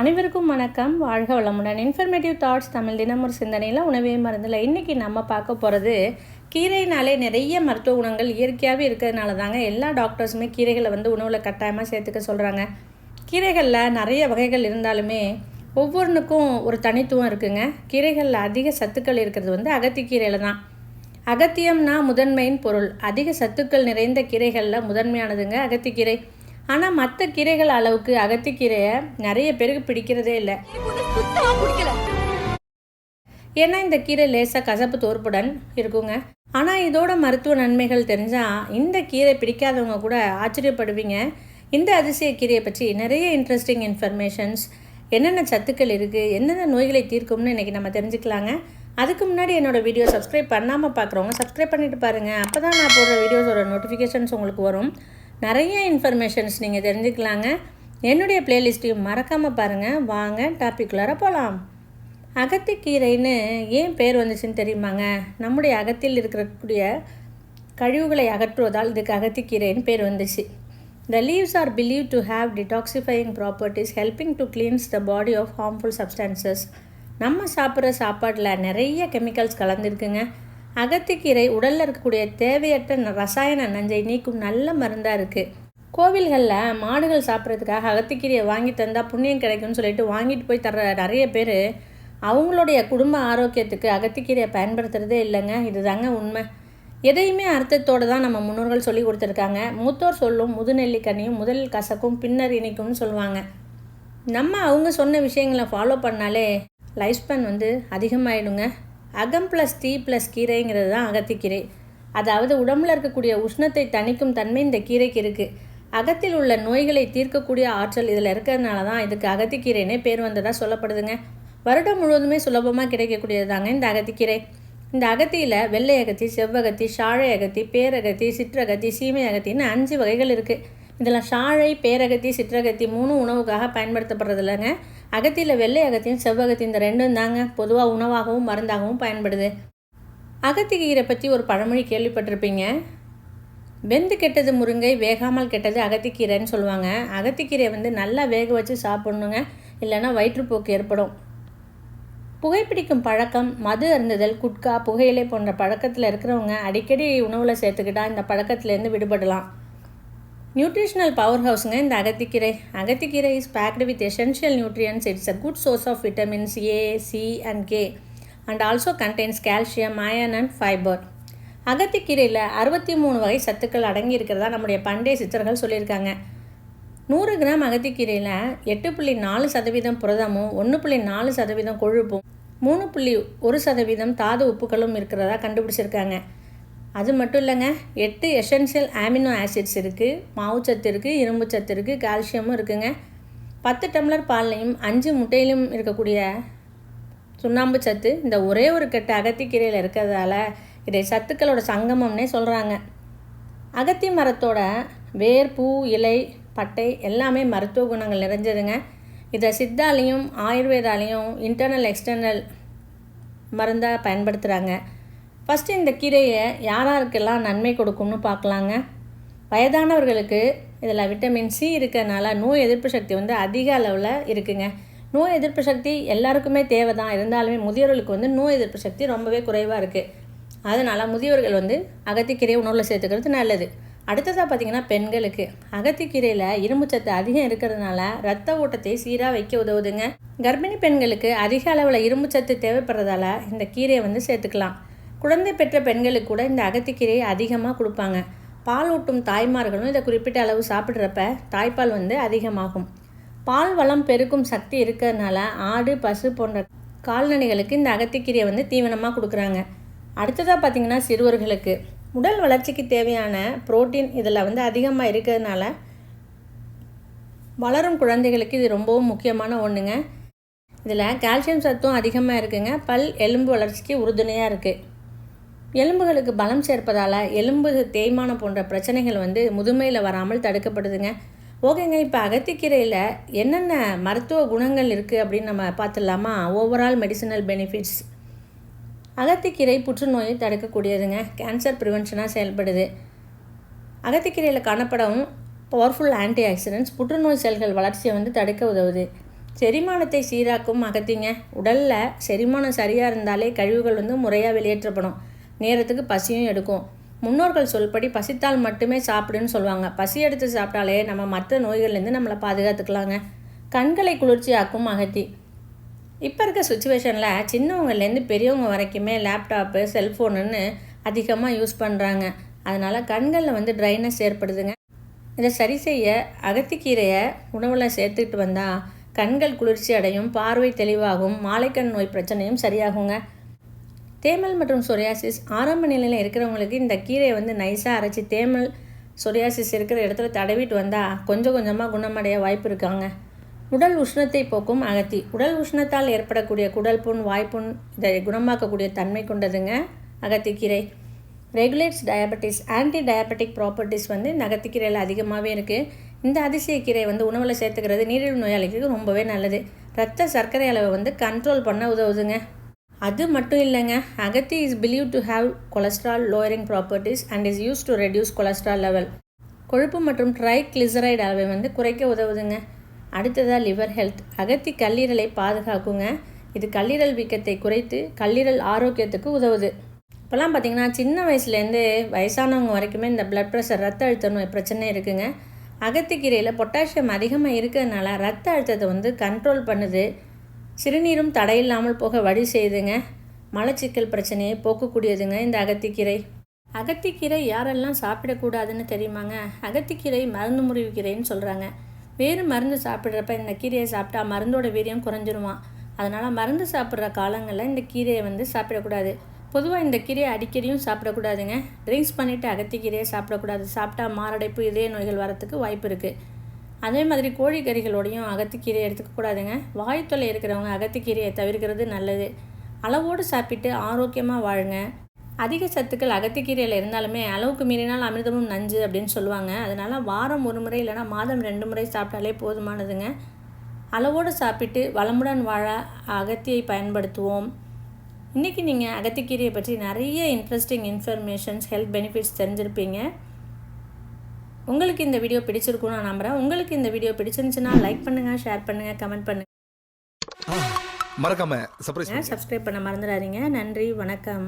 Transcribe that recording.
அனைவருக்கும் வணக்கம். வாழ்க வளமுடன். இன்ஃபர்மேட்டிவ் தாட்ஸ் தமிழ் தினம் ஒரு சிந்தனையில் உணவே மருந்தில் இன்றைக்கி நம்ம பார்க்க போகிறது கீரைனாலே நிறைய மருத்துவ குணங்கள் இயற்கையாகவே இருக்கிறதுனால தாங்க எல்லா டாக்டர்ஸுமே கீரைகளை வந்து உணவில் கட்டாயமாக சேர்த்துக்க சொல்கிறாங்க கீரைகளில் நிறைய வகைகள் இருந்தாலுமே ஒவ்வொன்றுக்கும் ஒரு தனித்துவம் இருக்குங்க. கீரைகளில் அதிக சத்துக்கள் இருக்கிறது வந்து அகத்திக்கீரையில் தான். அகத்தியம்னா முதன்மையின் பொருள். அதிக சத்துக்கள் நிறைந்த கீரைகளில் முதன்மையானதுங்க அகத்திக்கீரை. ஆனால் மற்ற கீரைகள் அளவுக்கு அகத்திக்கீரையை நிறைய பேருக்கு பிடிக்கிறதே இல்லை. பிடிக்கல ஏன்னா இந்த கீரை லேசாக கசப்பு தோற்புடன் இருக்குங்க. ஆனால் இதோட மருத்துவ நன்மைகள் தெரிஞ்சால் இந்த கீரை பிடிக்காதவங்க கூட ஆச்சரியப்படுவீங்க. இந்த அதிசய கீரையை பற்றி நிறைய இன்ட்ரெஸ்டிங் இன்ஃபர்மேஷன்ஸ் என்னென்ன சத்துக்கள் இருக்குது என்னென்ன நோய்களை தீர்க்கும்னு இன்றைக்கி நம்ம தெரிஞ்சுக்கலாங்க. அதுக்கு முன்னாடி என்னோட வீடியோ சப்ஸ்கிரைப் பண்ணாமல் பார்க்குறவங்க சப்ஸ்கிரைப் பண்ணிட்டு பாருங்கள் அப்போ தான் நான் போடுற வீடியோஸோட நோட்டிஃபிகேஷன்ஸ் உங்களுக்கு வரும். நிறைய இன்ஃபர்மேஷன்ஸ் நீங்கள் தெரிஞ்சுக்கலாங்க. என்னுடைய பிளேலிஸ்ட்டையும் மறக்காமல் பாருங்கள் வாங்க டாப்பிக்குள்ளார போகலாம் அகத்திக்கீரைன்னு ஏன் பேர் வந்துச்சுன்னு தெரியுமாங்க? நம்முடைய அகத்தில் இருக்கக்கூடிய கழிவுகளை அகற்றுவதால் இதுக்கு அகத்திக்கீரைன்னு பேர் வந்துச்சு. The leaves are believe to have detoxifying properties helping to cleanse the body of harmful substances நம்ம சாப்பிட்ற சாப்பாட்டில் நிறைய கெமிக்கல்ஸ் கலந்துருக்குங்க. அகத்திக்கீரை உடலில் இருக்கக்கூடிய தேவையற்ற ரசாயன நஞ்சை நீக்கும் நல்ல மருந்தாக இருக்குது கோவில்களில் மாடுகள் சாப்பிட்றதுக்காக அகத்திக்கீரையை வாங்கி தந்தால் புண்ணியம் கிடைக்கும்னு சொல்லிட்டு வாங்கிட்டு போய் தர்ற நிறைய பேர் அவங்களுடைய குடும்ப ஆரோக்கியத்துக்கு அகத்திக்கீரையை பயன்படுத்துகிறதே இல்லைங்க. இதுதாங்க உண்மை. எதையுமே அர்த்தத்தோடு தான் நம்ம முன்னோர்கள் சொல்லி கொடுத்துருக்காங்க. மூத்தோர் சொல்லும் முதுநெல்லிக்கனியும் முதல் கசக்கும் பின்னர் இனிக்கும்னு சொல்லுவாங்க. நம்ம அவங்க சொன்ன விஷயங்களை ஃபாலோ பண்ணாலே லைஃப் ஸ்பேன் வந்து அதிகமாயிடுங்க. அகம் ப்ளஸ் தீ ப்ளஸ் கீரைங்கிறது தான் அகத்திக்கீரை அதாவது உடம்புல இருக்கக்கூடிய உஷ்ணத்தை தணிக்கும் தன்மை இந்த கீரைக்கு இருக்குது அகத்தில் உள்ள நோய்களை தீர்க்கக்கூடிய ஆற்றல் இதில் இருக்கிறதுனால தான் இதுக்கு அகத்திக்கீரைனே பேர் வந்ததாக சொல்லப்படுதுங்க. வருடம் முழுவதுமே சுலபமாக கிடைக்கக்கூடியது தாங்க இந்த அகத்திக்கீரை இந்த அகத்தியில் வெள்ளை அகத்தி செவ்வகத்தி சாழை அகத்தி பேரகத்தி சிற்றகத்தி சீமை அகத்தின்னு அஞ்சு வகைகள் இருக்குது இதில் சாழை பேரகத்தி சிற்றகத்தி மூணு உணவுக்காக பயன்படுத்தப்படுறது இல்லைங்க அகத்தியில் வெள்ளை அகத்தியும் செவ்வகத்தி இந்த ரெண்டும் தாங்க. பொதுவாக உணவாகவும் மருந்தாகவும் பயன்படுது. அகத்திக்கீரை பற்றி ஒரு பழமொழி கேள்விப்பட்டிருப்பீங்க. வெந்து கெட்டது முருங்கை வேகாமல் கெட்டது அகத்திக்கீரைன்னு சொல்லுவாங்க. அகத்திக்கீரை வந்து நல்லா வேக வச்சு சாப்பிட்ணுங்க. இல்லைன்னா வயிற்றுப்போக்கு ஏற்படும். புகைப்பிடிக்கும் பழக்கம் மது அருந்துதல் குட்கா புகையிலை போன்ற பழக்கத்தில் இருக்கிறவங்க அடிக்கடி உணவில் சேர்த்துக்கிட்டால் இந்த பழக்கத்திலேருந்து விடுபடலாம். நியூட்ரிஷனல் பவர் ஹவுஸுங்க இந்த அகத்திக்கீரை. அகத்திக்கீரை is packed with essential nutrients it's a good source of vitamins A C and K and also contains calcium iron and fibre அகத்திக்கீரையில் அறுபத்தி மூணு வகை சத்துக்கள் அடங்கி இருக்கிறதா நம்முடைய பண்டைய சித்தர்கள் சொல்லியிருக்காங்க. நூறு கிராம் அகத்திக்கீரையில் எட்டு புள்ளி நாலு சதவீதம் புரதமும் ஒன்று புள்ளி நாலு சதவீதம் கொழுப்பும் மூணு புள்ளி ஒரு சதவீதம் தாது உப்புகளும் இருக்கிறதா கண்டுபிடிச்சிருக்காங்க. அது மட்டும் இல்லைங்க எட்டு எசென்சியல் ஆமினோ ஆசிட்ஸ் இருக்குது மாவுச்சத்து இருக்குது இரும்பு சத்து இருக்குது கால்சியமும் இருக்குங்க. பத்து டம்ளர் பால்லையும் அஞ்சு முட்டையிலும் இருக்கக்கூடிய சுண்ணாம்பு சத்து இந்த ஒரே ஒரு கட்டு அகத்திக்கீரையில் இருக்கிறதால இதை சத்துக்களோட சங்கமம்னே சொல்கிறாங்க அகத்தி மரத்தோட வேர் பூ இலை பட்டை எல்லாமே மருத்துவ குணங்கள் நிறைஞ்சதுங்க. இதை சித்தாலையும் ஆயுர்வேதாலையும் இன்டர்னல் எக்ஸ்டர்னல் மருந்தாக பயன்படுத்துகிறாங்க ஃபஸ்ட்டு இந்த கீரையை யாராருக்கெல்லாம் நன்மை கொடுக்கும்னு பார்க்கலாங்க. வயதானவர்களுக்கு இதில் விட்டமின் சி இருக்கிறதுனால நோய் எதிர்ப்பு சக்தி வந்து அதிக அளவில் இருக்குங்க. நோய் எதிர்ப்பு சக்தி எல்லாருக்குமே தேவை தான் இருந்தாலுமே முதியோர்களுக்கு வந்து நோய் எதிர்ப்பு சக்தி ரொம்பவே குறைவாக இருக்குது அதனால் முதியோர்கள் வந்து அகத்திக்கீரையை உணவில் சேர்த்துக்கிறது நல்லது. அடுத்ததாக பார்த்திங்கன்னா பெண்களுக்கு. அகத்திக்கீரையில் இரும்புச்சத்து அதிகம் இருக்கிறதுனால ரத்த ஓட்டத்தை சீராக வைக்க உதவுதுங்க. கர்ப்பிணி பெண்களுக்கு அதிக அளவில் இரும்புச்சத்து தேவைப்படுறதால இந்த கீரையை வந்து சேர்த்துக்கலாம். குழந்தை பெற்ற பெண்களுக்கு கூட இந்த அகத்திக்கீரையை அதிகமாக கொடுப்பாங்க. பால் ஊட்டும் தாய்மார்களும் இதை குறிப்பிட்ட அளவு சாப்பிட்றப்ப தாய்ப்பால் வந்து அதிகமாகும். பால் வளம் பெருக்கும் சக்தி இருக்கிறதுனால ஆடு பசு போன்ற கால்நடைகளுக்கு இந்த அகத்திக்கீரையை வந்து தீவனமாக கொடுக்குறாங்க. அடுத்ததாக பார்த்தீங்கன்னா சிறுவர்களுக்கு. உடல் வளர்ச்சிக்கு தேவையான புரோட்டீன் இதில் வந்து அதிகமாக இருக்கிறதுனால வளரும் குழந்தைகளுக்கு இது ரொம்பவும் முக்கியமான ஒன்றுங்க இதில் கால்சியம் சத்தும் அதிகமாக இருக்குங்க. பல் எலும்பு வளர்ச்சிக்கு உறுதுணையாக இருக்குது எலும்புகளுக்கு பலம் சேர்ப்பதால் எலும்பு தேய்மானம் போன்ற பிரச்சனைகள் வந்து முதுமையில் வராமல் தடுக்கப்படுதுங்க. ஓகேங்க இப்போ அகத்திக்கீரையில் என்னென்ன மருத்துவ குணங்கள் இருக்குது அப்படின்னு நம்ம பார்த்துடலாமா? ஓவரால் மெடிசினல் பெனிஃபிட்ஸ் அகத்திக்கீரை புற்றுநோயை தடுக்கக்கூடியதுங்க. கேன்சர் ப்ரிவென்ஷனாக செயல்படுது. அகத்திக்கீரையில் காணப்படும் பவர்ஃபுல் ஆன்டி ஆக்சிடென்ட்ஸ் புற்றுநோய் செல்கள் வளர்ச்சியை வந்து தடுக்க உதவுது. செரிமானத்தை சீராக்கும் அகத்திங்க. உடலில் செரிமானம் சரியாக இருந்தாலே கழிவுகள் வந்து முறையாக வெளியேற்றப்படும். நேரத்துக்கு பசியும் எடுக்கும். முன்னோர்கள் சொல்படி பசித்தால் மட்டுமே சாப்பிடுன்னு சொல்லுவாங்க பசி எடுத்து சாப்பிட்டாலே நம்ம மற்ற நோய்கள்லேருந்து நம்மளை பாதுகாத்துக்கலாங்க. கண்களை குளிர்ச்சியாக்கும் அகத்தி. இப்போ இருக்க சுச்சுவேஷனில் சின்னவங்கள்லேருந்து பெரியவங்க வரைக்குமே லேப்டாப்பு செல்ஃபோனுன்னு அதிகமாக யூஸ் பண்ணுறாங்க அதனால் கண்களில் வந்து ட்ரைனஸ் ஏற்படுதுங்க. இதை சரி செய்ய அகத்திக்கீரையை உணவில் சேர்த்துக்கிட்டு வந்தால் கண்கள் குளிர்ச்சி அடையும் பார்வை தெளிவாகும் மாலைக்கண் நோய் பிரச்சனையும் சரியாகுங்க. தேமல் மற்றும் சொரியாசிஸ் ஆரம்ப நிலையில் இருக்கிறவங்களுக்கு இந்த கீரையை வந்து நைஸாக அரைச்சி தேமல் சொரியாசிஸ் இருக்கிற இடத்துல தடவிட்டு வந்தால் கொஞ்சம் கொஞ்சமாக குணமடைய வாய்ப்பு இருக்காங்க உடல் உஷ்ணத்தை போக்கும் அகத்தி. உடல் உஷ்ணத்தால் ஏற்படக்கூடிய குடல் புண் வாய்ப்புண் இதை குணமாக்கக்கூடிய தன்மை கொண்டதுங்க அகத்திக்கீரை regulates diabetes anti diabetic properties வந்து இந்த அகத்திக்கீரையில் அதிகமாகவே இருக்குது இந்த அதிசய கீரை வந்து உணவில் சேர்த்துக்கிறது நீரிழிவு நோயாளிகளுக்கு ரொம்பவே நல்லது. ரத்த சர்க்கரை அளவை வந்து கண்ட்ரோல் பண்ண உதவுதுங்க. அது மட்டும் இல்லைங்க. அகத்தி is believe to have cholesterol lowering properties and is use to reduce cholesterol level கொழுப்பு மற்றும் ட்ரைக்ளிசரைடு அளவை வந்து குறைக்க உதவுதுங்க. அடுத்ததாக லிவர் ஹெல்த் அகத்தி கல்லீரலை பாதுகாக்குங்க. இது கல்லீரல் வீக்கத்தை குறைத்து கல்லீரல் ஆரோக்கியத்துக்கு உதவுது. இப்போல்லாம் பார்த்தீங்கன்னா சின்ன வயசுலேருந்து வயசானவங்க வரைக்குமே இந்த பிளட் ப்ரெஷர் ரத்த அழுத்தம் பிரச்சனை இருக்குங்க. அகத்திக்கீரையில் பொட்டாசியம் அதிகமாக இருக்கிறதுனால ரத்த அழுத்தத்தை வந்து கண்ட்ரோல் பண்ணுது. சிறுநீரும் தடையில்லாமல் போக வழி செய்யுதுங்க மலச்சிக்கல் பிரச்சனையை போக்கக்கூடியதுங்க இந்த அகத்திக்கீரை. அகத்திக்கீரை யாரெல்லாம் சாப்பிடக்கூடாதுன்னு தெரியுமாங்க? அகத்திக்கீரை மருந்து முறிவு கீரைன்னு சொல்கிறாங்க வேறு மருந்து சாப்பிட்றப்ப இந்த கீரையை சாப்பிட்டா மருந்தோட வீரியம் குறைஞ்சிருவான் அதனால் மருந்து சாப்பிட்ற காலங்களில் இந்த கீரையை வந்து சாப்பிடக்கூடாது. பொதுவாக இந்த கீரையை அடிக்கடியும் சாப்பிடக்கூடாதுங்க. ட்ரிங்க்ஸ் பண்ணிவிட்டு அகத்திக்கீரையை சாப்பிடக்கூடாது. சாப்பிட்டா மாரடைப்பு இதய நோய்கள் வரத்துக்கு வாய்ப்பு இருக்குது அதே மாதிரி கோழிக்கறிகளோடையும் அகத்திக்கீரை எடுத்துக்கக்கூடாதுங்க வாய்த்தொல்லை இருக்கிறவங்க அகத்திக்கீரையை தவிர்க்கிறது நல்லது. அளவோடு சாப்பிட்டு ஆரோக்கியமாக வாழுங்க. அதிக சத்துக்கள் அகத்திக்கீரையில் இருந்தாலுமே அளவுக்கு மீறினால் அமிர்தமும் நஞ்சு அப்படின்னு சொல்லுவாங்க. அதனால் வாரம் ஒரு முறை இல்லைனா மாதம் ரெண்டு முறை சாப்பிட்டாலே போதுமானதுங்க. அளவோடு சாப்பிட்டு வளமுடன் வாழ அகத்தியை பயன்படுத்துவோம். இன்றைக்கி நீங்கள் அகத்திக்கீரையை பற்றி நிறைய இன்ட்ரெஸ்டிங் இன்ஃபர்மேஷன்ஸ் ஹெல்த் பெனிஃபிட்ஸ் தெரிஞ்சிருப்பீங்க. உங்களுக்கு இந்த வீடியோ பிடிச்சிருக்கும்னு நான் நம்புகிறேன் உங்களுக்கு இந்த வீடியோ பிடிச்சிருந்துச்சுன்னா லைக் பண்ணுங்கள் ஷேர் பண்ணுங்கள் கமெண்ட் பண்ணுங்கள் மறக்காம சப்ஸ்கிரைப் பண்ண மறந்துடாதீங்க. நன்றி வணக்கம்.